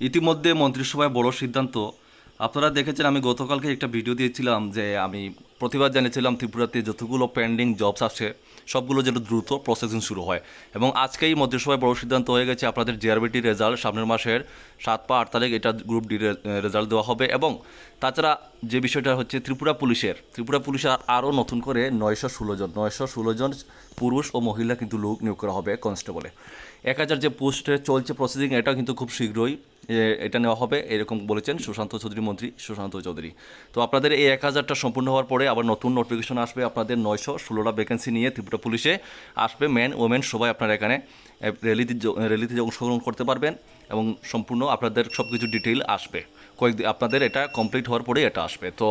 ইতিমধ্যে মন্ত্রিসভায় বড় সিদ্ধান্ত। আপনারা দেখেছেন, আমি গতকালকে একটা ভিডিও দিয়েছিলাম যে আমি প্রতিবাদ জানিয়েছিলাম ত্রিপুরাতে যতগুলো পেন্ডিং জবস আছে, সবগুলো যেন দ্রুত প্রসেসিং শুরু হয়। এবং আজকেই মন্ত্রিসভায় বড় সিদ্ধান্ত হয়ে গেছে, আপনাদের জিআরবিটি রেজাল্ট সামনের মাসের সাত পা আট তারিখ এটা গ্রুপ ডি রেজাল্ট দেওয়া হবে। এবং তাছাড়া যে বিষয়টা হচ্ছে ত্রিপুরা পুলিশের ত্রিপুরা পুলিশের আরও নতুন করে নয়শো ষোলো জন, নয়শো ষোলো জন পুরুষ ও মহিলা কিন্তু লোক নিয়োগ করা হবে কনস্টেবলে এক হাজার যে পোস্টে চলছে প্রসেসিং এটা কিন্তু খুব শীঘ্রই এটা নেওয়া হবে, এরকম বলেছেন সুশান্ত চৌধুরী মন্ত্রী সুশান্ত চৌধুরী। তো আপনাদের এই এক হাজারটা সম্পূর্ণ হওয়ার পরে আবার নতুন নোটিফিকেশন আসবে আপনাদের নয়শো ষোলোটা ভ্যাকেন্সি নিয়ে ত্রিপুরা পুলিশে। আসবে ম্যান ওমেন সবাই আপনারা এখানে র্যালিতে র্যালিতে অংশগ্রহণ করতে পারবেন এবং সম্পূর্ণ আপনাদের সব কিছু ডিটেইল আসবে কয়েকদিন আপনাদের এটা কমপ্লিট হওয়ার পরেই এটা আসবে। তো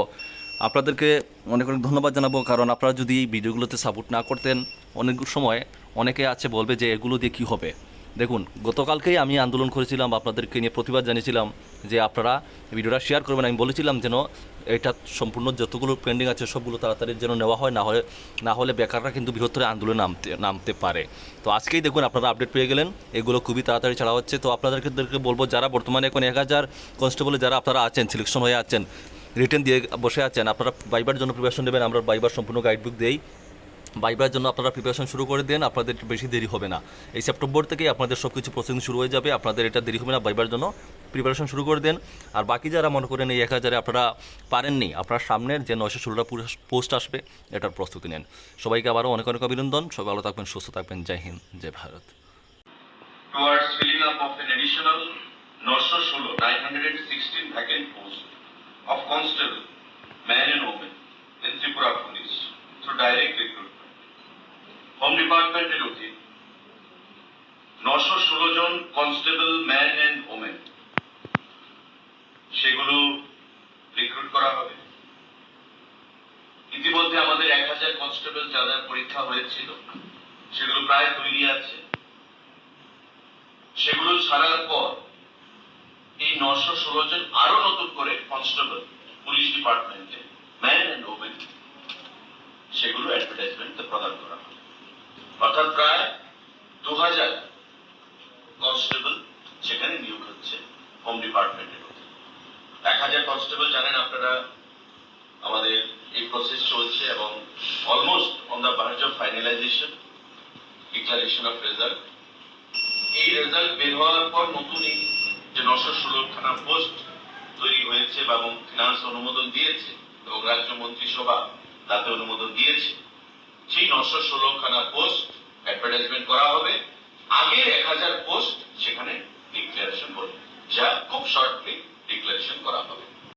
আপনাদেরকে অনেক অনেক ধন্যবাদ জানাব, কারণ আপনারা যদি এই ভিডিওগুলোতে সাপোর্ট না করতেন, অনেক সময় অনেকে আছে বলবে যে এগুলো দিয়ে কী হবে। দেখুন, গতকালকেই আমি আন্দোলন করেছিলাম, আপনাদেরকে নিয়ে প্রতিবাদ জানিয়েছিলাম যে আপনারা ভিডিওটা শেয়ার করবেন। আমি বলেছিলাম যেন এটা সম্পূর্ণ যতগুলো পেন্ডিং আছে, সবগুলো তাড়াতাড়ি যেন নেওয়া হয়, না হলে না হলে বেকাররা কিন্তু বৃহত্তর আন্দোলনে নামতে নামতে পারে। তো আজকেই দেখুন, আপনারা আপডেট পেয়ে গেলেন। এগুলো খুবই তাড়াতাড়ি ছাড়া হচ্ছে। তো আপনাদেরকে বলব, যারা বর্তমানে এখন এক হাজার কনস্টেবলে যারা আপনারা আছেন সিলেকশন হয়ে আছেন রিটার্ন দিয়ে বসে আছেন, আপনারা বাইবার জন্য প্রিপারেশন নেবেন আমরা বাইবার সম্পূর্ণ গাইডবুক দেই। বাইবার জন্য আপনারা প্রিপারেশন শুরু করে দেন আপনাদের বেশি দেরি হবে না। এই সেপ্টেম্বর থেকেই আপনাদের সব কিছু প্রসেসিং শুরু হয়ে যাবে আপনাদের এটা দেরি হবে না বাইবার জন্য প্রিপারেশন শুরু করে দেন। আর বাকি যারা মনে করেন এই এক হাজারে আপনারা পারেননি আপনার সামনের যে নয়শো ষোলোটা পোস্ট আসবে এটার প্রস্তুতি নেন। সবাইকে আবারও অনেক অনেক অভিনন্দন সবাই ভালো থাকবেন সুস্থ থাকবেন জয় হিন্দ জয় Bharat. Of an additional 916 916 vacant posts of constable, man and woman in Tripura Police through direct recruitment. Department এর অধীন নশো ষোলো জন কনস্টেবল ম্যান অ্যান্ড ওমেন সেগুলো রিক্রুট করা হবে। ইতিমধ্যে আমাদের এক হাজার কনস্টেবল যাদের পরীক্ষা হয়েছিল, সেগুলো প্রায় তৈরি আছে। সেগুলো ছাড়ার পর এই নশো ষোলো জন আরও নতুন করে কনস্টেবল পুলিশ ডিপার্টমেন্টে ম্যান অ্যান্ড ওমেন সেগুলো অ্যাডভার্টাইজমেন্ট প্রদান করা হবে অর্থাৎ প্রায় দু হাজার কনস্টেবল সেখানে নিয়োগ হচ্ছে হোম ডিপার্টমেন্টের এক হাজার কনস্টেবল জানেন আপনারা, আমাদের এই প্রসেস চলছে এবং almost on the verge of finalization declaration of result এই রেজাল্ট বের হওয়ার পর নতুন এই যে নশো ষোলো খানা পোস্ট তৈরি হয়েছে বা ফিনান্স অনুমোদন দিয়েছে এবং রাজ্য মন্ত্রিসভা তাতে অনুমোদন দিয়েছে, সেই নশো ষোলো খানা পোস্ট অ্যাডভার্টাইজমেন্ট করা হবে। আগের এক হাজার পোস্ট সেখানে ডিক্লারেশন করবে যা খুব শর্টলি ডিক্লারেশন করা হবে।